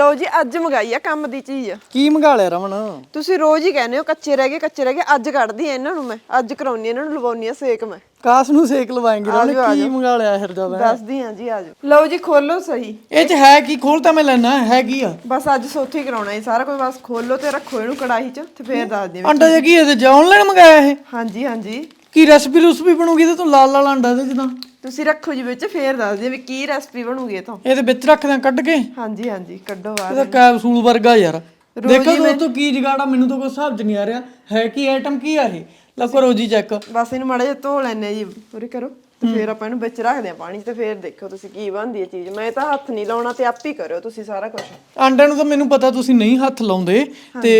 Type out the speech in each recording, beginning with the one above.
ਲਓ ਜੀ ਅੱਜ ਮੰਗਾਈ ਆ ਕੰਮ ਦੀ ਚੀਜ਼। ਕੀ ਮੰਗਾ ਲਿਆ ਰਮਨ? ਤੁਸੀਂ ਰੋਜ਼ ਹੀ ਕਹਿੰਦੇ ਹੋ ਕੱਚੇ ਰਹਿ ਗਏ ਕੱਚੇ ਰਹਿ ਗਏ ਅੱਜ ਕੱਢਦੀ ਆ ਇਹਨਾਂ ਨੂੰ ਮੈਂ ਅੱਜ ਕਰਾਉਣੀ ਇਹਨਾਂ ਨੂੰ ਲਵਾਉਣੀ ਆ ਸੇਕ ਮੈਂ। ਕਾਸ ਨੂੰ ਸੇਕ ਲਵਾਏਂਗੇ ਰਮਨ ਆਜੋ, ਕੀ ਆਜੋ। ਮੰਗਾ ਲਿਆ ਫਿਰ ਜਦ ਦੱਸਦੀ ਆ ਜੀ ਆਜੋ। ਲਓ ਜੀ ਖੋਲੋ ਸਹੀ। ਇਹ ਚ ਹੈ ਕੀ? ਖੋਲ ਤਾਂ ਮੈਂ ਲੈਣਾ ਹੈ ਕੀ ਆ? ਬਸ ਅੱਜ ਸੋਥੀ ਹੀ ਕਰਾਉਣਾ ਹੈ ਸਾਰਾ ਕੁਝ ਬਸ ਖੋਲੋ ਤੇ ਰੱਖੋ ਇਹਨੂੰ ਕੜਾਹੀ 'ਚ ਤੇ ਫੇਰ ਦੱਸ ਦਿਓ ਅੰਡਾ ਜਿਹਾ ਕੀ ਇਹਦੇ ਚ? ਆਨਲਾਈਨ ਮੰਗਾਇਆ ਇਹ? ਹਾਂਜੀ ਹਾਂਜੀ। ਕੀ ਰੈਸਪੀ ਰੁਸਪੀ ਬਣੂਗੀ ਤੇ ਤੂੰ? ਲਾਲ ਲਾਲ ਅੰਡਾ ਦੇ ਜਿੱਦਾਂ ਤੁਸੀਂ ਰੱਖੋ ਜੀ ਵਿੱਚ ਫੇਰ ਦੱਸ ਦਿਓ ਵੀ ਕੀ ਰੈਸਪੀ ਬਣੂਗੀ ਇਹ ਤੋਂ ਇਹਦੇ ਵਿੱਚ ਰੱਖਦੇ ਕੱਢ ਕੇ। ਹਾਂਜੀ ਹਾਂਜੀ ਕੱਢੋ ਬਾਹਰ। ਇਹਦਾ ਕੈਪਸੂਲ ਵਰਗਾ ਯਾਰ। ਦੇਖੋ ਦੋਸਤੋ ਕੀ ਜਗਾੜਾ ਮੈਨੂੰ ਤਾਂ ਕੋਈ ਹਿਸਾਬ ਚ ਨਹੀਂ ਆ ਰਿਹਾ। ਹੈ ਕੀ ਆਈਟਮ ਕੀ ਆ ਇਹ? ਲਓ ਕਰੋ ਜੀ ਚੈੱਕ ਬਸ ਇਹਨੂੰ ਮਾੜਾ ਜਿਹਾ ਧੋ ਲੈਣੇ ਜੀ ਉਰੇ ਕਰੋ। ਤੇ ਫੇਰ ਆਪਾਂ ਇਹਨੂੰ ਵਿੱਚ ਰੱਖਦੇ ਆ ਪਾਣੀ 'ਚ ਤੇ ਫੇਰ ਦੇਖੋ ਤੁਸੀਂ ਕੀ ਬਣਦੀ ਹੈ ਚੀਜ਼। ਮੈਂ ਤਾਂ ਹੱਥ ਨਹੀਂ ਲਾਉਣਾ ਤੇ ਆਪ ਹੀ ਕਰਿਓ ਤੁਸੀਂ ਸਾਰਾ ਕੁਝ ਆਂਡਿਆਂ ਨੂੰ ਤਾਂ ਮੈਨੂੰ ਪਤਾ ਤੁਸੀਂ ਨਹੀਂ ਹੱਥ ਲਾਉਂਦੇ। ਤੇ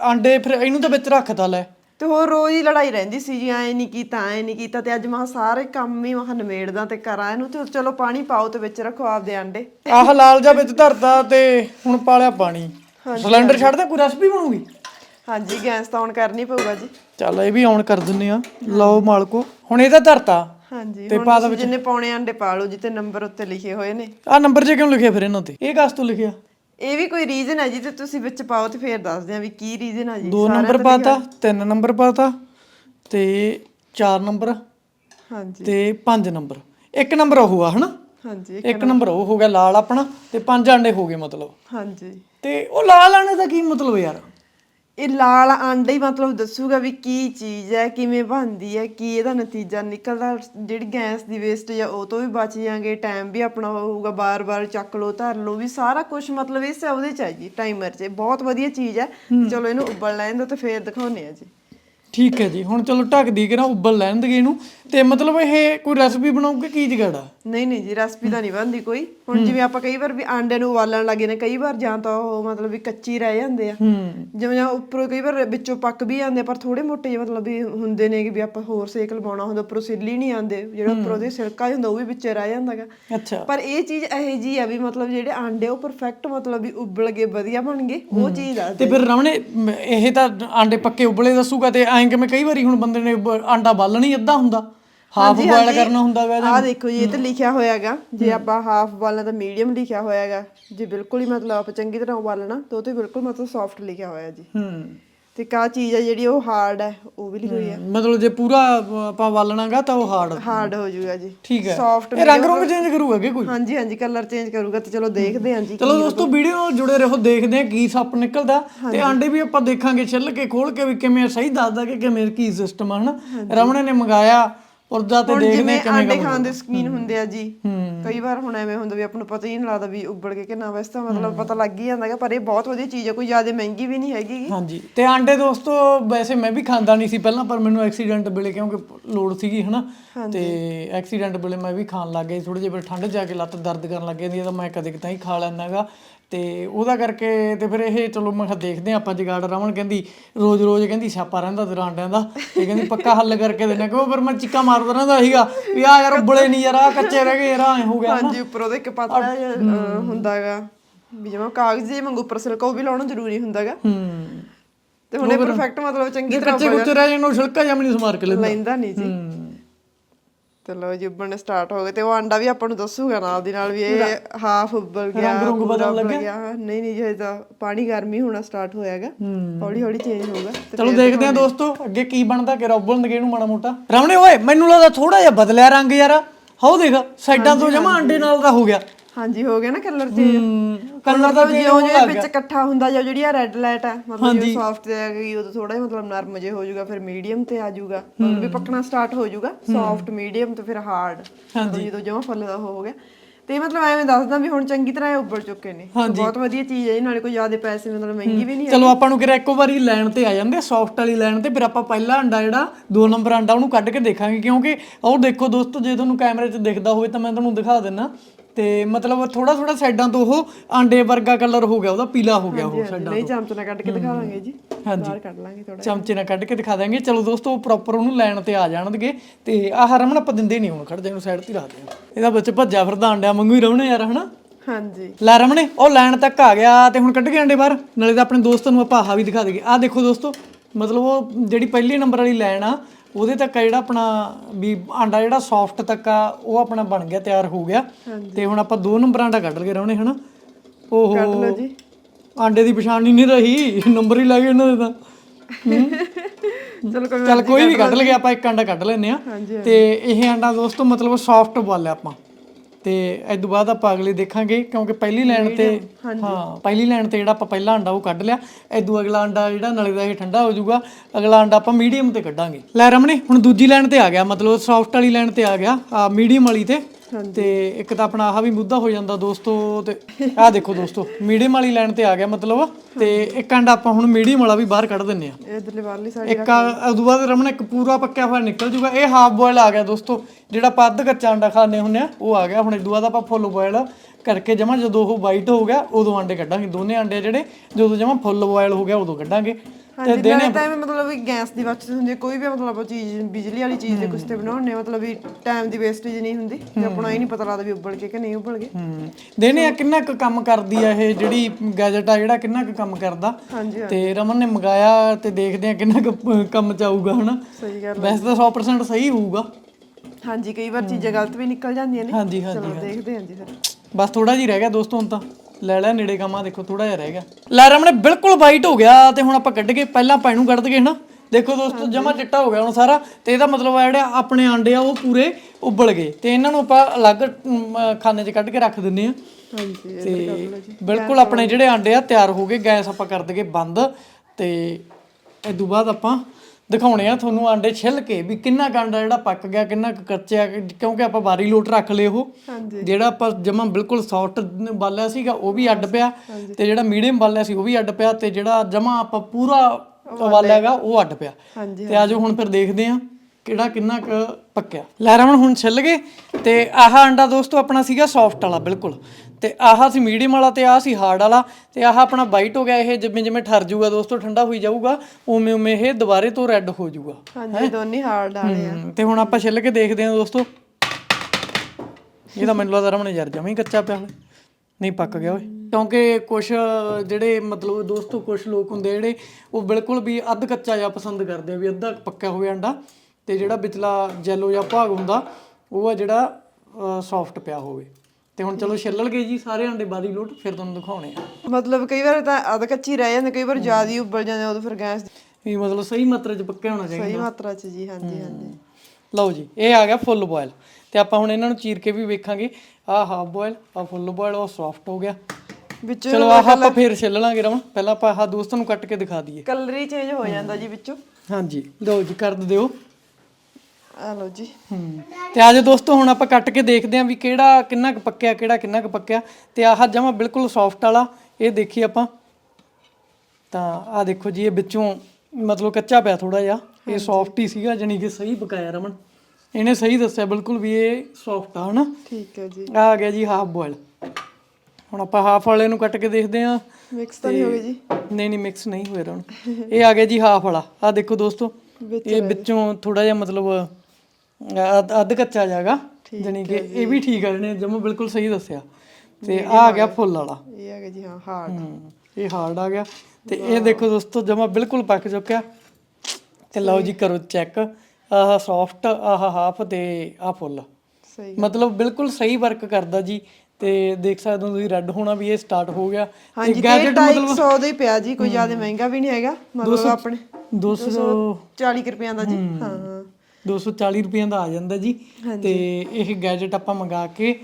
ਆਂਡੇ ਫਿਰ ਇਹਨੂੰ ਤਾਂ ਵਿੱਚ ਰੱਖਤਾ ਲੈ। ਤੇ ਹੋਰ ਰੋਜ਼ ਹੀ ਲੜਾਈ ਰਹਿੰਦੀ ਸੀ ਜੀ ਐ ਨਹੀਂ ਕੀਤਾ ਐ ਨਹੀਂ ਕੀਤਾ ਤੇ ਅੱਜ ਮੈਂ ਸਾਰੇ ਕੰਮ ਹੀ ਮੈਂ ਨਿਮੇੜਦਾ ਤੇ ਕਰਾਂ ਇਹਨੂੰ ਤੇ ਚਲੋ ਪਾਣੀ ਪਾਓ ਤੇ ਵਿੱਚ ਰੱਖੋ ਆਪਦੇ ਆਂਡੇ ਆਹ ਲਾਲ ਜਾ ਵਿੱਚ ਧਰਤਾ ਤੇ ਹੁਣ ਪਾਲਿਆ ਪਾਣੀ। ਸਿਲੰਡਰ ਛੱਡਦਾ ਕੋਈ ਰੈਸਪੀ ਬਣੂਗੀ? ਹਾਂਜੀ ਗੈਸ ਤਾਂ ਔਨ ਕਰਨੀ ਪਊਗਾ ਜੀ। ਚੱਲ ਇਹ ਵੀ ਆਨ ਕਰ ਦਿੰਨੇ ਆ ਲਓ ਮਾਲਕੋ ਹੁਣ ਇਹਦਾ ਧਰਤਾ। ਹਾਂਜੀ ਤੇ ਪਾ ਤੁਸੀਂ ਜਿੰਨੇ ਪਾਉਣੇ ਆਂਡੇ ਪਾ ਲਓ ਜਿੱਤੇ ਨੰਬਰ ਉੱਤੇ ਲਿਖੇ ਹੋਏ ਨੇ। ਆ ਨੰਬਰ ਜੇ ਕਿਉਂ ਲਿਖਿਆ ਫਿਰ ਇਹਨਾਂ ਤੇ ਇਹ ਕਾਸ ਤੋਂ ਲਿਖਿਆ? ਇਹ ਵੀ ਕੋਈ ਰੀਜ਼ਨ ਹੈ ਜੀ ਤੇ ਤੁਸੀਂ ਵਿੱਚ ਪਾਓ ਤੇ ਫੇਰ ਦੱਸਦੇ ਆ ਵੀ ਕੀ ਰੀਜ਼ਨ ਹੈ ਜੀ। ਦੋ ਨੰਬਰ ਪਾਤਾ ਤਿੰਨ ਨੰਬਰ ਪਾਤਾ ਤੇ ਚਾਰ ਨੰਬਰ ਹਾਂਜੀ। ਤੇ ਪੰਜ ਨੰਬਰ ਇੱਕ ਨੰਬਰ ਉਹ ਆ ਹਨਾ? ਹਾਂਜੀ ਇੱਕ ਨੰਬਰ ਉਹ ਹੋ ਗਿਆ ਲਾਲ ਆਪਣਾ ਤੇ ਪੰਜ ਆਂਡੇ ਹੋ ਗਏ ਮਤਲਬ। ਹਾਂਜੀ। ਤੇ ਉਹ ਲਾਲ ਆਣੇ ਦਾ ਕੀ ਮਤਲਬ ਯਾਰ? ਇਹ ਲਾਲ ਆਂਡਾ ਹੀ ਮਤਲਬ ਦੱਸੂਗਾ ਵੀ ਕੀ ਚੀਜ਼ ਹੈ ਕਿਵੇਂ ਬਣਦੀ ਹੈ ਕੀ ਇਹਦਾ ਨਤੀਜਾ ਨਿਕਲਦਾ ਜਿਹੜੀ ਗੈਸ ਦੀ ਵੇਸਟੇਜ ਆ ਉਹ ਤੋਂ ਵੀ ਬਚ ਜਾਾਂਗੇ ਟਾਈਮ ਵੀ ਆਪਣਾ ਹੋਊਗਾ ਬਾਰ-ਬਾਰ ਚੱਕ ਲਓ ਧਰ ਲਓ ਵੀ ਸਾਰਾ ਕੁਝ ਮਤਲਬ ਇਸ ਉਹਦੇ ਚ ਹੈ ਜੀ ਟਾਈਮਰ 'ਚ ਬਹੁਤ ਵਧੀਆ ਚੀਜ਼ ਹੈ। ਚਲੋ ਇਹਨੂੰ ਉਬਲ ਲੈਣ ਦਿਓ ਤੇ ਫੇਰ ਦਿਖਾਉਨੇ ਆ ਜੀ। ਠੀਕ ਹੈ ਜੀ ਹੁਣ ਚਲੋ ਢੱਕ ਦੀ ਕੇ ਨਾ ਉੱਬਲ ਲੈਣ ਦੇ ਇਹਨੂੰ ਤੇ ਮਤਲਬ ਇਹ ਕੋਈ ਰੈਸਪੀ ਬਣਾਉਗੇ ਕੀ ਜਗੜਾ? ਨਹੀਂ ਨਹੀਂ ਜੀ ਰੈਸਪੀ ਤਾਂ ਨਹੀਂ ਬਣਦੀ ਕੋਈ। ਹੁਣ ਜਿਵੇਂ ਆਪਾਂ ਕਈ ਵਾਰ ਵੀ ਆਂਡੇ ਨੂੰ ਉਬਾਲਣ ਲੱਗੇ ਨੇ ਕਈ ਵਾਰ ਜਾਂ ਤਾਂ ਉਹ ਮਤਲਬ ਵੀ ਕੱਚੀ ਰਹਿ ਜਾਂਦੇ ਆ। ਜਿਵੇਂ ਜਾਂ ਉੱਪਰੋਂ ਕਈ ਵਾਰ ਵਿੱਚੋਂ ਪੱਕ ਵੀ ਜਾਂਦੇ ਪਰ ਥੋੜੇ ਮੋਟੇ ਜਿਹੇ ਮਤਲਬ ਵੀ ਹੁੰਦੇ ਨੇ ਕਿ ਵੀ ਆਪਾਂ ਹੋਰ ਸੇਕ ਲਵਾਉਣਾ ਹੁੰਦਾ ਉੱਪਰੋਂ ਸਿੱਲੀ ਨਹੀਂ ਆਉਂਦੇ ਜਿਹੜਾ ਉੱਪਰੋਂ ਦੇ ਸਿਲਕਾ ਹੁੰਦਾ ਉਹ ਵੀ ਵਿੱਚੇ ਰਹਿ ਜਾਂਦਾਗਾ ਅੱਛਾ। ਪਰ ਇਹ ਚੀਜ਼ ਇਹੋ ਜੀ ਆ ਵੀ ਮਤਲਬ ਜਿਹੜੇ ਆਂਡੇ ਉਹ ਪਰਫੈਕਟ ਮਤਲਬ ਵੀ ਉਬਲ ਗਏ ਵਧੀਆ ਬਣ ਗਏ ਉਹ ਚੀਜ਼ ਆ ਤੇ ਫਿਰ ਰਮਣੇ ਇਹ ਤਾਂ ਆਂਡੇ ਪੱਕੇ ਉਬਲੇ ਦੱਸੂਗਾ ਤੇ ਐਂ ਕਿਵੇਂ ਕਈ ਵਾਰੀ ਹੁਣ ਬੰਦੇ ਨੇ ਆਂਡਾ ਬਾਲਣਾ ਹੀ ਅੱਧਾ ਹੁੰਦਾ। ਹਾਫ ਬੋਇਲ ਕਰਨਾ ਹੁੰਦਾ ਵਾ ਆਹ ਦੇਖੋ ਜੀ ਇਹ ਤੇ ਲਿਖਿਆ ਹੋਇਆਗਾ। ਜੇ ਆਪਾਂ ਹਾਫ ਉਬਾਲਣਾ ਤਾਂ ਮੀਡੀਅਮ ਲਿਖਿਆ ਹੋਇਆਗਾ। ਜੇ ਬਿਲਕੁਲ ਹੀ ਮਤਲਬ ਆਪਾਂ ਚੰਗੀ ਤਰ੍ਹਾਂ ਉਬਾਲਣਾ ਤਾਂ ਉਹ ਤੇ ਬਿਲਕੁਲ ਮਤਲਬ ਸੌਫਟ ਲਿਖਿਆ ਹੋਇਆ ਜੀ। ਹੂੰ ਤੇ ਕਾ ਚੀਜ਼ ਹੈ ਜਿਹੜੀ ਉਹ ਹਾਰਡ ਹੈ ਉਹ ਵੀ ਲਿਖੀ ਹੋਈ ਹੈ ਮਤਲਬ ਜੇ ਪੂਰਾ ਆਪਾਂ ਬਾਲਣਾਗਾ ਤਾਂ ਉਹ ਹਾਰਡ ਹਾਰਡ ਹੋ ਜਾਊਗਾ ਜੀ। ਠੀਕ ਹੈ। ਸੌਫਟ ਇਹ ਰੰਗ ਰੰਗ ਚੇਂਜ ਕਰੂਗਾ ਕਿ ਕੋਈ? ਹਾਂਜੀ ਹਾਂਜੀ ਕਲਰ ਚੇਂਜ ਕਰੂਗਾ ਤੇ ਚਲੋ ਦੇਖਦੇ ਹਾਂ ਜੀ ਚਲੋ ਦੋਸਤੋ ਵੀਡੀਓ ਨਾਲ ਜੁੜੇ ਰਹੋ ਦੇਖਦੇ ਆ ਕੀ ਸੱਪ ਨਿਕਲਦਾ। ਤੇ ਆਂਡੇ ਵੀ ਆਪਾਂ ਦੇਖਾਂਗੇ ਛਿੱਲ ਕੇ ਖੋਲ ਕੇ ਵੀ ਕਿਵੇਂ ਸਹੀ ਦੱਸਦਾ ਕਿ ਕਿਵੇਂ ਕੀ ਸਿਸਟਮ ਆ ਹਨਾ? ਰਮਣੇ ਨੇ ਮੰਗਾਇਆ ਪੁਰਜਾ ਤੇ ਹੁਣ ਦੇਖਦੇ ਜਿਵੇਂ ਕਿਵੇਂ ਆਂਡੇ ਖਾਣ ਦੇ ਸਕੀਨ ਹੁੰਦੇ ਆ ਜੀ ਕਈ ਵਾਰ ਹੁਣ ਐਵੇਂ ਹੁੰਦਾ ਵੀ ਆਪਾਂ ਨੂੰ ਪਤਾ ਹੀ ਨਹੀਂ ਲੱਗਦਾ ਵੀ ਉੱਬਲ ਕੇ ਕਿ ਨਾ ਵੈਸੇ ਤਾਂ ਮਤਲਬ ਪਤਾ ਲੱਗ ਹੀ ਜਾਂਦਾਗਾ ਪਰ ਇਹ ਬਹੁਤ ਵਧੀਆ ਚੀਜ਼ ਹੈ ਕੋਈ ਜ਼ਿਆਦਾ ਮਹਿੰਗੀ ਵੀ ਨਹੀਂ ਹੈਗੀ। ਹਾਂਜੀ। ਤੇ ਆਂਡੇ ਦੋਸਤੋ ਵੈਸੇ ਮੈਂ ਵੀ ਖਾਂਦਾ ਨਹੀਂ ਸੀ ਪਹਿਲਾਂ ਪਰ ਮੈਨੂੰ ਐਕਸੀਡੈਂਟ ਵੇਲੇ ਕਿਉਂਕਿ ਲੋੜ ਸੀਗੀ ਹਨਾ? ਤੇ ਐਕਸੀਡੈਂਟ ਵੇਲੇ ਮੈਂ ਵੀ ਖਾਣ ਲੱਗ ਗਿਆ ਥੋੜੇ ਜਿਹੇ ਫਿਰ ਠੰਡ ਜਾ ਕੇ ਲੱਤ ਦਰਦ ਕਰਨ ਲੱਗ ਜਾਂਦੀ ਤਾਂ ਮੈਂ ਕਦੇ ਕਿਤਾ ਹੀ ਖਾ ਲੈਂਦਾਗਾ ਤੇ ਉਹਦਾ ਕਰਕੇ ਤੇ ਫਿਰ ਇਹ ਚਲੋ ਮੈਂ ਕਿਹਾ ਦੇਖਦੇ ਹਾਂ ਆਪਾਂ ਜਗਾੜ। ਰਮਨ ਕਹਿੰਦੀ ਰੋਜ਼ ਰੋਜ਼ ਕਹਿੰਦੀ ਛਾਪਾ ਰਹਿੰਦਾ ਤੇਰਾ ਆਂਡਿਆਂ ਦਾ ਤੇ ਕਹਿੰਦੀ ਪੱਕਾ ਹੱਲ ਕਰਕੇ ਦੇਣਾ ਕਿਉਂ? ਫਿਰ ਮੈਂ ਚੀਕਾਂ ਮਾਰਦਾ ਰਹਿੰਦਾ ਸੀਗਾ ਵੀ ਆ ਯਾਰ ਉਬਲੇ ਨਹੀਂ ਯਾਰ ਆ ਕੱਚੇ ਰਹਿ ਗਏ ਯਾਰ ਐ ਹੋ ਗਿਆ ਹਾਂਜੀ ਉੱਪਰ ਉਹਦੇ ਇੱਕ ਪਾਤਲਾ ਹੁੰਦਾਗਾ ਵੀ ਜਿਵੇਂ ਕਾਗਜ਼ ਮੰਗੂ ਉੱਪਰ ਸਿਲਕਾ ਉਹ ਵੀ ਲਾਉਣਾ ਜ਼ਰੂਰੀ ਹੁੰਦਾਗਾ ਹੂੰ। ਤੇ ਹੁਣ ਇਹ ਪਰਫੈਕਟ ਮਤਲਬ ਚੰਗੀ ਤਰ੍ਹਾਂ ਕੱਚੇ ਕੁੱਚੇ ਰਹਿ ਜਾਣ ਉਹ ਛਿਲਕਾ ਜਾਂ ਮੈਨੂੰ ਸਮਾਰ ਕੇ ਲੈਂਦਾ। ਲੈਂਦਾ ਨਹੀਂ ਜੀ। ਚਲੋ ਜੀ ਉੱਬਲਣੇ ਸਟਾਰਟ ਹੋ ਗਏ ਤੇ ਉਹ ਆਂਡਾ ਵੀ ਆਪਾਂ ਨੂੰ ਦੱਸੂਗਾ ਨਾਲ ਦੀ ਨਾਲ ਵੀ ਇਹ ਹਾਫ ਉੱਬਲ ਗਿਆ ਰੰਗ ਰੁੰਗ ਬਦਲਣ ਉੱਬਲ ਗਿਆ। ਨਹੀਂ ਨਹੀਂ ਜੇ ਤਾਂ ਪਾਣੀ ਗਰਮੀ ਹੋਣਾ ਸਟਾਰਟ ਹੋਇਆਗਾ ਹੌਲੀ ਹੌਲੀ ਚੇਂਜ ਹੋਊਗਾ। ਤੇ ਚਲੋ ਦੇਖਦੇ ਹਾਂ ਦੋਸਤੋ ਅੱਗੇ ਕੀ ਬਣਦਾ ਕਿ ਰੋਬਲ ਨਗੇ ਨੂੰ ਮਾੜਾ ਮੋਟਾ। ਰਮਣੇ ਓਏ ਮੈਨੂੰ ਲੱਗਦਾ ਥੋੜਾ ਜਿਹਾ ਬਦਲਿਆ ਰੰਗ ਯਾਰ। ਹਾਉ ਦੇਖ ਸਾਈਡਾਂ ਤੋਂ ਜਮਾ ਅੰਡੇ ਨਾਲ ਦਾ ਹੋ ਗਿਆ। ਹਾਂਜੀ ਹੋ ਗਿਆ ਨਾ ਕਲਰ ਚੇਂਜ ਕਲਰ ਦਾ ਜਿਉਂ ਜਿਉਂ ਵਿੱਚ ਇਕੱਠਾ ਹੁੰਦਾ ਜਾਂ ਜਿਹੜੀ ਆ ਰੈੱਡ ਲਾਈਟ ਆ ਮਤਲਬ ਜੇ ਸੌਫਟ ਤੇ ਆ ਗਈ ਉਦੋਂ ਥੋੜਾ ਜਿਹਾ ਮਤਲਬ ਨਰਮ ਜੇ ਹੋ ਜਾਊਗਾ ਫਿਰ ਮੀਡੀਅਮ ਤੇ ਆ ਜਾਊਗਾ। ਮਤਲਬ ਵੀ ਪੱਕਣਾ ਸਟਾਰਟ ਹੋ ਜਾਊਗਾ ਸੌਫਟ ਮੀਡੀਅਮ ਤੇ ਫਿਰ ਹਾਰਡ ਜਦੋਂ ਜਮਾ ਫੁੱਲਦਾ ਹੋ ਗਿਆ। ਤੇ ਮਤਲਬ ਐਵੇਂ ਦੱਸਦਾ ਵੀ ਹੁਣ ਚੰਗੀ ਤਰ੍ਹਾਂ ਇਹ ਉੱਬਲ ਚੁੱਕੇ ਨੇ। ਬਹੁਤ ਵਧੀਆ ਚੀਜ਼ ਹੈ ਇਹ ਨਾਲੇ ਕੋਈ ਜ਼ਿਆਦਾ ਪੈਸੇ ਮਤਲਬ ਮਹਿੰਗੀ ਵੀ ਨਹੀਂ ਹੈ ਚਲੋ ਆਪਾਂ ਨੂੰ ਕਿਰਾ ਇੱਕੋ ਵਾਰੀ ਲੈਣ ਤੇ ਆ ਜਾਂਦੇ ਸੌਫਟ ਵਾਲੀ ਲੈਣ ਤੇ ਫਿਰ ਆਪਾਂ ਪਹਿਲਾ ਅੰਡਾ ਜਿਹੜਾ ਦੋ ਨੰਬਰ ਅੰਡਾ ਉਹਨੂੰ ਕੱਢ ਕੇ ਦੇਖਾਂਗੇ ਕਿਉਂਕਿ ਉਹ ਦੇਖੋ ਦੋਸਤੋ ਜੇ ਤੁਹਾਨੂੰ ਕੈਮਰੇ 'ਚ ਦਿਖਦਾ ਹੋਵੇ ਤਾਂ ਮੈਂ ਤੁਹਾਨੂੰ ਦਿਖਾ ਦਿੰਨਾ। ਤੇ ਮਤਲਬ ਥੋੜਾ ਥੋੜਾ ਸਾਈਡਾਂ ਤੋਂ ਉਹ ਆਂਡੇ ਵਰਗਾ ਕਲਰ ਹੋ ਗਿਆ ਉਹਦਾ ਪੀਲਾ ਹੋ ਗਿਆ ਉਹ ਸਾਈਡਾਂ ਨਹੀਂ ਚਮਚ ਨਾਲ ਕੱਢ ਕੇ ਦਿਖਾਵਾਂਗੇ ਜੀ। ਹਾਂਜੀ। ਬਾਹਰ ਕੱਢ ਲਾਂਗੇ ਥੋੜਾ ਚਮਚੇ ਨਾਲ ਕੱਢ ਕੇ ਦਿਖਾ ਦਾਂਗੇ ਚਲੋ ਦੋਸਤੋ ਪ੍ਰੋਪਰ ਉਹਨੂੰ ਲੈਣ ਤੇ ਆ ਜਾਣਗੇ। ਤੇ ਆਹ ਰਮਨ ਆਪਾਂ ਦਿੰਦੇ ਨਹੀਂ ਹੁਣ ਖੜ ਜਾ ਇਹਨੂੰ ਸਾਈਡ ਤੇ ਹਾਂ ਇਹਦਾ ਵਿੱਚ ਭੱਜਾ ਫਿਰਦਾ ਅੰਡਿਆਂ ਵਾਂਗੂ ਹੀ ਰਹਿਣੇ ਯਾਰ ਹਨਾ? ਹਾਂਜੀ। ਲੈ ਰਮਣੇ ਉਹ ਲੈਣ ਤੱਕ ਆ ਗਿਆ ਤੇ ਹੁਣ ਕੱਢ ਕੇ ਅੰਡੇ ਬਾਹਰ। ਨਾਲੇ ਤਾਂ ਆਪਣੇ ਦੋਸਤਾਂ ਨੂੰ ਆਪਾਂ ਆਹ ਵੀ ਦਿਖਾ ਦਈਏ। ਆਹ ਦੇਖੋ ਦੋਸਤੋ ਮਤਲਬ ਉਹ ਜਿਹੜੀ ਪਹਿਲੀ ਨੰਬਰ ਵਾਲੀ ਲਾਈਨ ਆ ਉਹਦੇ ਤੱਕ ਆ ਜਿਹੜਾ ਆਪਣਾ ਵੀ ਆਂਡਾ ਜਿਹੜਾ ਸੌਫਟ ਤੱਕ ਆ ਉਹ ਆਪਣਾ ਬਣ ਗਿਆ ਤਿਆਰ ਹੋ ਗਿਆ। ਤੇ ਹੁਣ ਆਪਾਂ ਦੋ ਨੰਬਰਾਂ ਦਾ ਕੱਢ ਲਗੇ ਰਮਣੇ ਹਨਾ? ਓਹੋ। ਕੱਢ ਲਓ ਜੀ। ਆਂਡੇ ਦੀ ਪਛਾਣ ਹੀ ਨਹੀਂ ਰਹੀ ਨੰਬਰ ਹੀ ਲੱਗ ਇਹਨਾਂ ਦੇ ਤਾਂ। ਚਲੋ ਕੋਈ ਚੱਲ ਕੋਈ ਵੀ ਕੱਢ ਲਗੇ ਆਪਾਂ ਇੱਕ ਅੰਡਾ ਕੱਢ ਲੈਨੇ ਆ ਤੇ ਇਹ ਅੰਡਾ ਦੋਸਤੋ ਮਤਲਬ ਸੌਫਟ ਬੋਲਿਆ ਆਪਾਂ। ਤੇ ਇਸ ਤੋਂ ਬਾਅਦ ਆਪਾਂ ਅਗਲੇ ਦੇਖਾਂਗੇ ਕਿਉਂਕਿ ਪਹਿਲੀ ਲਾਈਨ ਤੇ ਹਾਂ ਪਹਿਲੀ ਲਾਈਨ ਤੇ ਜਿਹੜਾ ਆਪਾਂ ਪਹਿਲਾ ਅੰਡਾ ਉਹ ਕੱਢ ਲਿਆ। ਇਦੋਂ ਅਗਲਾ ਅੰਡਾ ਜਿਹੜਾ ਨਾਲੇ ਦਾ ਇਹ ਠੰਡਾ ਹੋ ਜਾਊਗਾ। ਅਗਲਾ ਅੰਡਾ ਆਪਾਂ ਮੀਡੀਅਮ ਤੇ ਕੱਢਾਂਗੇ। ਲੈ ਰਮਣੇ ਹੁਣ ਦੂਜੀ ਲਾਈਨ ਤੇ ਆ ਗਿਆ ਮਤਲਬ ਸੌਫਟ ਵਾਲੀ ਲਾਈਨ ਤੇ ਆ ਗਿਆ ਆ ਮੀਡੀਅਮ ਵਾਲੀ ਤੇ। ਤੇ ਇੱਕ ਤਾਂ ਆਪਣਾ ਆਹ ਵੀ ਮੁੱਦਾ ਹੋ ਜਾਂਦਾ ਦੋਸਤੋ ਤੇ ਆਹ ਦੇਖੋ ਦੋਸਤੋ ਮੀਡੀਅਮ ਵਾਲੀ ਲਾਈਨ ਤੇ ਆ ਗਿਆ ਮਤਲਬ ਤੇ ਇੱਕ ਅੰਡਾ ਆਪਾਂ ਹੁਣ ਮੀਡੀਅਮ ਵਾਲਾ ਵੀ ਬਾਹਰ ਕੱਢ ਦਿੰਨੇ ਆ ਇਹ ਇਧਰਲੇ ਵਾਲੀ ਸਾਈਡ ਇੱਕ ਉਦੋਂ ਬਾਅਦ ਰਮਨ ਇੱਕ ਪੂਰਾ ਪੱਕਿਆ ਹੋਇਆ ਨਿਕਲ ਜੂਗਾ। ਇਹ ਹਾਫ ਬੋਇਲ ਆ ਗਿਆ ਦੋਸਤੋ। ਜਿਹੜਾ ਆਪਾਂ ਅੱਧ ਕੱਚਾ ਅੰਡਾ ਖਾਣੇ ਹੁੰਨੇ ਆ ਉਹ ਆ ਗਿਆ। ਹੁਣ ਇਦੋਂ ਬਾਅਦ ਆਪਾਂ ਫੁੱਲ ਬੋਇਲ ਕਰਕੇ ਜਮਾ ਜਦੋਂ ਉਹ ਵਾਈਟ ਹੋ ਗਿਆ ਉਦੋਂ ਅੰਡੇ ਕੱਢਾਂਗੇ। ਦੋਨੇ ਅੰਡੇ ਜਿਹੜੇ ਜਦੋਂ ਜਮਾ ਫੁੱਲ ਬੋਇਲ ਹੋ ਗਿਆ ਉਦੋਂ ਕੱਢਾਂਗੇ। ਤੇ ਹਾਂਜੀ ਨਾਲੇ ਤਾਂ ਐਵੇਂ ਮਤਲਬ ਵੀ ਗੈਸ ਦੀ ਬਚਤ ਹੁੰਦੀ ਹੈ ਕੋਈ ਵੀ ਮਤਲਬ ਚੀਜ਼ ਬਿਜਲੀ ਵਾਲੀ ਚੀਜ਼ ਦੇ ਕੁਛ ਤੇ ਬਣਾਉਣੇ ਮਤਲਬ ਵੀ ਟਾਈਮ ਦੀ ਵੇਸਟੇਜ ਨਹੀਂ ਹੁੰਦੀ ਤੇ ਆਪਣਾ ਇਹ ਨਹੀਂ ਪਤਾ ਲੱਗਦਾ ਵੀ ਉੱਬਲ ਕੇ ਕਿ ਨਹੀਂ ਉੱਬਲ ਗਏ। ਹੂੰ। ਦੇਨੇ ਆ ਕਿੰਨਾ ਕੁ ਕੰਮ ਕਰਦੀ ਆ ਇਹ ਜਿਹੜੀ ਗੈਜਟ ਆ ਜਿਹੜਾ ਕਿੰਨਾ ਕੁ ਕੰਮ ਕਰਦਾ? ਹਾਂਜੀ ਤੇ ਰਮਨ ਨੇ ਮੰਗਾਇਆ ਤੇ ਦੇਖਦੇ ਆ ਕਿੰਨਾ ਕੁ ਪ- ਕੰਮ ਚ ਆਊਗਾ ਹਨਾ? ਸਹੀ ਗੱਲ ਵੈਸੇ ਤਾਂ 100% ਸਹੀ ਹੋਊਗਾ। ਹਾਂਜੀ ਕਈ ਵਾਰ ਚੀਜ਼ਾਂ ਗਲਤ ਵੀ ਨਿਕਲ ਜਾਂਦੀਆਂ ਨੇ। ਹਾਂਜੀ ਹਾਂਜੀ ਚਲੋ ਦੇਖਦੇ ਹਾਂ ਜੀ ਫਿਰ। ਬਸ ਥੋੜਾ ਜਿਹਾ ਰਹਿ ਗਿਆ ਦੋਸਤੋ ਹੁਣ ਤਾਂ। ਲੈ ਲੈ ਨੇੜੇ ਕਾਮਾ ਦੇਖੋ ਥੋੜਾ ਜਿਹਾ ਰਹਿ ਗਿਆ। ਲੈ ਰਮਣੇ ਬਿਲਕੁਲ ਵਾਈਟ ਹੋ ਗਿਆ ਤੇ ਹੁਣ ਆਪਾਂ ਕੱਢ ਕੇ ਪਹਿਲਾਂ ਆਪਾਂ ਇਹਨੂੰ ਕੱਢ ਦਈਏ ਨਾ ਦੇਖੋ ਦੋਸਤੋ ਜਮਾ ਚਿੱਟਾ ਹੋ ਗਿਆ ਹੁਣ ਸਾਰਾ ਤੇ ਇਹਦਾ ਮਤਲਬ ਆ ਜਿਹੜੇ ਆਪਣੇ ਆਂਡੇ ਆ ਉਹ ਪੂਰੇ ਉਬਲ ਗਏ। ਤੇ ਇਹਨਾਂ ਨੂੰ ਆਪਾਂ ਅਲੱਗ ਅਮ, ਖਾਨੇ 'ਚ ਕੱਢ ਕੇ ਰੱਖ ਦਿੰਨੇ ਆ। ਹਾਂਜੀ ਇਹ ਤੇ ਬਿਲਕੁਲ ਆਪਣੇ ਜਿਹੜੇ ਆਂਡੇ ਆ ਤਿਆਰ ਹੋ ਗਏ ਗੈਸ ਆਪਾਂ ਕਰ ਦਈਏ ਬੰਦ। ਤੇ ਇਸ ਤੋਂ ਬਾਅਦ ਆਪਾਂ ਦਿਖਾਉਣੇ ਆ ਤੁਹਾਨੂੰ ਆਂਡੇ ਛਿੱਲ ਕੇ ਵੀ ਕਿੰਨਾ ਕੁ ਆਂਡਾ ਜਿਹੜਾ ਪੱਕ ਗਿਆ ਕਿੰਨਾ ਕੁ ਕੱਚਾ ਕਿਉਂਕਿ ਆਪਾਂ ਵਾਰੀ ਲੋਟ ਰੱਖ ਲਏ ਉਹ। ਹਾਂਜੀ। ਜਿਹੜਾ ਆਪਾਂ ਜਮਾ ਬਿਲਕੁਲ ਸੌਫਟ ਬਾਲਿਆ ਸੀਗਾ ਉਹ ਵੀ ਅੱਡ ਪਿਆ ਤੇ ਜਿਹੜਾ ਮੀਡੀਅਮ ਬਾਲਿਆ ਸੀ ਉਹ ਵੀ ਅੱਡ ਪਿਆ ਤੇ ਜਿਹੜਾ ਜਮਾ ਆਪਾਂ ਪੂਰਾ ਬਾਲਿਆਗਾ ਉਹ ਅੱਡ ਪਿਆ। ਤੇ ਆਜੋ ਹੁਣ ਫਿਰ ਦੇਖਦੇ ਆ ਕਿਹੜਾ ਕਿੰਨਾ ਕੁ ਪੱਕਿਆ। ਲੈ ਰਮਨ ਹੁਣ ਛਿੱਲ ਗਏ ਤੇ ਆਹ ਅੰਡਾ ਦੋਸਤੋ ਆਪਣਾ ਸੀਗਾ ਸੌਫਟ ਵਾਲਾ ਬਿਲਕੁਲ। ਤੇ ਆਹ ਸੀ ਮੀਡੀਅਮ ਵਾਲਾ ਤੇ ਆਹ ਸੀ ਹਾਰਡ ਵਾਲਾ ਤੇ ਆਹ ਆਪਣਾ ਵਾਈਟ ਹੋ ਗਿਆ ਇਹ ਜਿਵੇਂ ਜਿਵੇਂ ਠਰ ਜਾਊਗਾ ਦੋਸਤੋ ਠੰਡਾ ਹੋਈ ਜਾਊਗਾ ਉਵੇਂ ਉਵੇਂ ਇਹ ਦੁਬਾਰੇ ਤੋਂ ਰੈੱਡ ਹੋ ਜਾਊਗਾ। ਹਾਂਜੀ ਦੋਨੇ ਹਾਰਡ ਵਾਲੇ ਆ। ਤੇ ਹੁਣ ਆਪਾਂ ਛਿੱਲ ਕੇ ਦੇਖਦੇ ਹਾਂ ਦੋਸਤੋ। ਇਹ ਤਾਂ ਮੈਨੂੰ ਲੱਗਦਾ ਰਮਨ ਯਾਰ ਜਮਾ ਕੱਚਾ ਪਿਆ ਹੋਇਆ ਨਹੀਂ ਪੱਕ ਗਿਆ ਓਏ। ਕਿਉਂਕਿ ਕੁਝ ਜਿਹੜੇ ਮਤਲਬ ਦੋਸਤੋ ਕੁਝ ਲੋਕ ਹੁੰਦੇ ਜਿਹੜੇ ਉਹ ਬਿਲਕੁਲ ਵੀ ਅੱਧ ਕੱਚਾ ਜਿਹਾ ਪਸੰਦ ਕਰਦੇ ਆ ਵੀ ਅੱਧਾ ਪੱਕਿਆ ਹੋਇਆ ਅੰਡਾ ਤੇ ਜਿਹੜਾ ਵਿਚਲਾ ਜੈਲੋ ਜਿਹਾ ਭਾਗ ਹੁੰਦਾ ਉਹ ਆ ਜਿਹੜਾ ਸੌਫਟ ਪਿਆ ਹੋਵੇ। ਤੇ ਹੁਣ ਚਲੋ ਛਿੱਲ ਲਗੇ ਜੀ ਸਾਰੇ ਅੰਡੇ ਬਾਦੀ ਲੋਟ ਫਿਰ ਤੁਹਾਨੂੰ ਦਿਖਾਉਣੇ ਆ। ਮਤਲਬ ਕਈ ਵਾਰ ਤਾਂ ਅਧ ਕੱਚੀ ਰਹਿ ਜਾਂਦੇ ਕਈ ਵਾਰ ਜ਼ਿਆਦਾ ਹੀ ਉੱਬਲ ਜਾਂਦੇ ਉਦੋਂ ਫਿਰ ਗੈਸ ਇਹ ਮਤਲਬ ਸਹੀ ਮਾਤਰਾ 'ਚ ਪੱਕਿਆ ਹੋਣਾ ਚਾਹੀਦਾ। ਸਹੀ ਮਾਤਰਾ 'ਚ ਜੀ ਹਾਂਜੀ ਹਾਂਜੀ। ਲਓ ਜੀ ਇਹ ਆ ਗਿਆ ਫੁੱਲ ਬੋਇਲ ਤੇ ਆਪਾਂ ਹੁਣ ਇਹਨਾਂ ਨੂੰ ਚੀਰ ਕੇ ਵੀ ਵੇਖਾਂਗੇ। ਆਹ ਹਾਫ ਬੋਇਲ ਆ ਫੁੱਲ ਬੋਇਲ ਉਹ ਸੌਫਟ ਹੋ ਗਿਆ। ਵਿੱਚੋਂ ਚਲੋ ਆਹ ਆਪਾਂ ਫੇਰ ਛਿੱਲ ਲਾਂਗੇ ਰਮਨ। ਪਹਿਲਾਂ ਆਪਾਂ ਆਹ ਦੋਸਤਾਂ ਨੂੰ ਕੱਟ ਕੇ ਦਿਖਾ ਦਈਏ। ਕਲਰ ਹੀ ਚੇਂਜ ਹੋ ਜਾਂਦਾ ਜੀ ਵਿੱਚੋਂ। ਹਾਂਜੀ ਲਓ ਜੀ ਕਰ ਦਿਓ। ਆ ਲਓ ਜੀ। ਹੂੰ ਤੇ ਆਜੋ ਦੋਸਤੋ ਹੁਣ ਆਪਾਂ ਕੱਟ ਕੇ ਦੇਖਦੇ ਆਂ ਵੀ ਕਿਹੜਾ ਕਿੰਨਾ ਕੁ ਪੱਕਿਆ ਕਿਹੜਾ ਕਿੰਨਾ ਕੁ ਪੱਕਿਆ। ਤੇ ਆਹ ਜਮਾ ਬਿਲਕੁਲ ਸੌਫਟ ਵਾਲਾ ਇਹ ਦੇਖੀ ਆਪਾਂ। ਤਾਂ ਆਹ ਦੇਖੋ ਜੀ ਇਹ ਵਿੱਚੋਂ ਮਤਲਬ ਕੱਚਾ ਪਿਆ ਥੋੜਾ ਜਿਹਾ। ਇਹ ਸੌਫਟ ਹੀ ਸੀਗਾ ਜਾਣੀ ਕਿ ਸਹੀ ਪਕਾਇਆ ਰਮਨ। ਇਹਨੇ ਸਹੀ ਦੱਸਿਆ ਬਿਲਕੁਲ ਵੀ ਇਹ ਸੌਫਟ ਆ ਹਨਾ? ਠੀਕ ਹੈ ਜੀ। ਆ ਗਿਆ ਜੀ ਹਾਫ ਬੋਇਲ ਹੁਣ ਆਪਾਂ ਹਾਫ ਵਾਲੇ ਨੂੰ ਕੱਟ ਕੇ ਦੇਖਦੇ ਆਂ ਮਿਕਸ ਤਾਂ ਨਹੀਂ ਹੋ ਗਏ ਜੀ। ਨਹੀਂ ਨਹੀਂ ਮਿਕਸ ਨਹੀਂ ਹੋਇਆ ਰਣ ਇਹ ਆ ਗਿਆ ਜੀ ਹਾਫ ਵਾਲਾ। ਆ ਦੇਖੋ ਦੋਸਤੋ ਇਹ ਵਿੱਚੋਂ ਥੋੜਾ ਜਿਹਾ ਮਤਲਬ ਅੱਧ- ਅੱਧ ਕੱਚਾ ਜਾਗਾ ਜਾਣੀ ਕਿ ਇਹ ਵੀ ਠੀਕ ਹੈ ਇਹਨੇ ਜਮਾ ਬਿਲਕੁਲ ਸਹੀ ਦੱਸਿਆ। ਤੇ ਆ ਆ ਗਿਆ ਫੁੱਲ ਵਾਲਾ। ਇਹ ਹੈਗਾ ਜੀ ਹਾਂ ਹਾਰਡ। ਇਹ ਹਾਰਡ ਆ ਗਿਆ। ਤੇ ਇਹ ਦੇਖੋ ਦੋਸਤੋ ਜਮਾ ਬਿਲਕੁਲ ਪੱਕ ਚੁੱਕਿਆ। ਤੇ ਲਓ ਜੀ ਕਰੋ ਚੈੱਕ। ਆਹ ਸੌਫਟ ਆਹ ਹਾਫ ਤੇ ਆ ਫੁੱਲ। ਸਹੀ ਮਤਲਬ ਬਿਲਕੁਲ ਸਹੀ ਵਰਕ ਕਰਦਾ ਜੀ। ਤੇ ਦੇਖ ਸਕਦੇ ਹੋ ਤੁਸੀਂ ਰੈੱਡ ਹੋਣਾ ਵੀ ਇਹ ਸਟਾਰਟ ਹੋ ਗਿਆ। ਹਾਂਜੀ ਤੇ 250 ਦਾ ਹੀ ਪਿਆ ਜੀ ਕੋਈ ਜ਼ਿਆਦਾ ਮਹਿੰਗਾ ਵੀ ਨਹੀਂ ਹੈਗਾ। ਮਤਲਬ ਆਪਣੇ 200 40 ਰੁਪਈਆਂ ਦਾ ਜੀ। ਹਾਂ। 240 ਰੁਪਈਆਂ ਦਾ ਆ ਜਾਂਦਾ ਜੀ। ਤੇ ਇਹ ਗੈਜਟ ਆਪਾਂ ਮੰਗਾ ਕੇ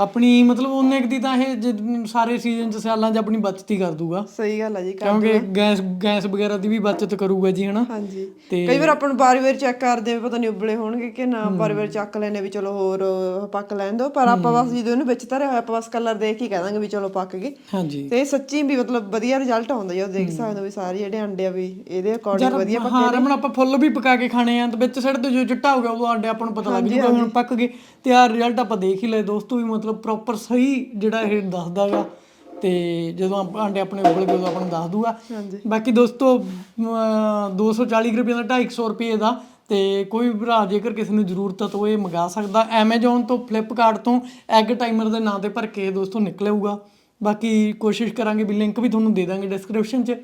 ਆਪਣੀ ਮਤਲਬ ਉਹਨੇ ਕੁ ਦੀ ਤਾਂ ਇਹ ਜ- ਸਾਰੇ ਸੀਜ਼ਨ ਚ ਸਾਲਾਂ ਚ ਆਪਣੀ ਬਚਤ ਹੀ ਕਰ ਦੂਗਾ। ਸਹੀ ਗੱਲ ਹੈ ਜੀ ਕਰ- ਕਿਉਂਕਿ ਗੈਸ ਗੈਸ ਵਗੈਰਾ ਦੀ ਵੀ ਬਚਤ ਕਰੂਗਾ ਜੀ ਹਨਾ। ਹਾਂਜੀ। ਤੇ- ਕਈ ਵਾਰ ਆਪਾਂ ਨੂੰ ਵਾਰੀ ਚੈੱਕ ਕਰਦੇ ਵੀ ਪਤਾ ਨਹੀਂ ਉਬਲੇ ਹੋਣਗੇ ਕਿ ਨਾ ਵਾਰੀ ਚੱਕ ਲੈਨੇ ਵੀ ਚਲੋ ਹੋਰ ਅਹ, ਪੱਕ ਲੈਣ ਦੋ ਪਰ ਆਪਾਂ ਬਸ ਜਦੋਂ ਇਹਨੂੰ ਵਿੱਚ ਧਰਿਆ ਹੋਇਆ ਆਪਾਂ ਬਸ ਕਲਰ ਦੇਖ ਕੇ ਕਹਿ ਦਾਂਗੇ ਵੀ ਚਲੋ ਪੱਕ ਗਏ। ਹਾਂਜੀ। ਤੇ ਸੱਚੀ ਵੀ ਮਤਲਬ ਵਧੀਆ ਰਿਜ਼ਲਟ ਆਉਂਦਾ ਜੀ ਉਹ ਦੇਖ ਸਕਦੇ ਹੋ ਵੀ ਸਾਰੇ ਜਿਹੜੇ ਅੰਡੇ ਆ ਵੀ ਇਹਦੇ ਅਕੋਰਡਿੰਗ ਵਧੀਆ ਹਾਂ ਰਮਣ ਆਪਾਂ ਫੁੱਲ ਵੀ ਪਕਾ ਕੇ ਖਾਣੇ ਆ ਤੇ ਵਿੱਚ ਤੇ ਜੋ ਚਿੱਟਾ ਹੋ ਗਿਆ ਉਹ ਆਂਡੇ ਆਪਾਂ ਨੂੰ ਪਤਾ ਲੱਗ ਜੂਗਾ ਹੁਣ ਪੱਕ ਗਏ। ਤੇ ਆ ਰਿਜ਼ਲਟ ਆਪਾਂ ਦੇਖ ਹੀ ਲਏ ਦੋਸਤੋ ਵੀ ਮਤਲਬ ਪ੍ਰੋਪਰ ਸਹੀ ਜਿਹੜਾ ਇਹ ਦੱਸਦਾਗਾ ਤੇ ਜਦੋਂ ਆਪ- ਆਂਡੇ ਆਪਣੇ ਉਬਲ ਗਏ ਉਦੋਂ ਆਪਾਂ ਨੂੰ ਦੱਸ ਦੂਗਾ। ਬਾਕੀ ਦੋਸਤੋ ਅਮ, 240 ਰੁਪਏ ਦਾ 250 ਰੁਪਏ ਦਾ ਤੇ ਕੋਈ ਵੀ ਭਰਾ ਜੇਕਰ ਕਿਸੇ ਨੂੰ ਜ਼ਰੂਰਤ ਆ ਤਾਂ ਉਹ ਇਹ ਮੰਗਾ ਸਕਦਾ। Amazon ਤੋਂ Flipkart ਤੋਂ ਐਗ ਟਾਈਮਰ ਦੇ ਨਾਂ ਤੇ ਭਰ ਕੇ ਦੋਸਤੋ ਨਿਕਲੇਗਾ ਬਾਕੀ ਕੋਸ਼ਿਸ਼ ਕਰਾਂਗੇ ਵੀ ਲਿੰਕ ਵੀ ਤੁਹਾਨੂੰ ਦੇ ਦਾਂਗੇ ਡਿਸਕ੍ਰਿਪਸ਼ਨ 'ਚ।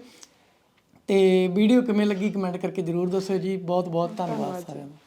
ਤੇ ਵੀਡੀਓ ਕਿਵੇਂ ਲੱਗੀ ਕਮੈਂਟ ਕਰਕੇ ਜਰੂਰ ਦੱਸਿਓ ਜੀ। ਬਹੁਤ ਬਹੁਤ ਧੰਨਵਾਦ ਸਾਰਿਆਂ ਦਾ।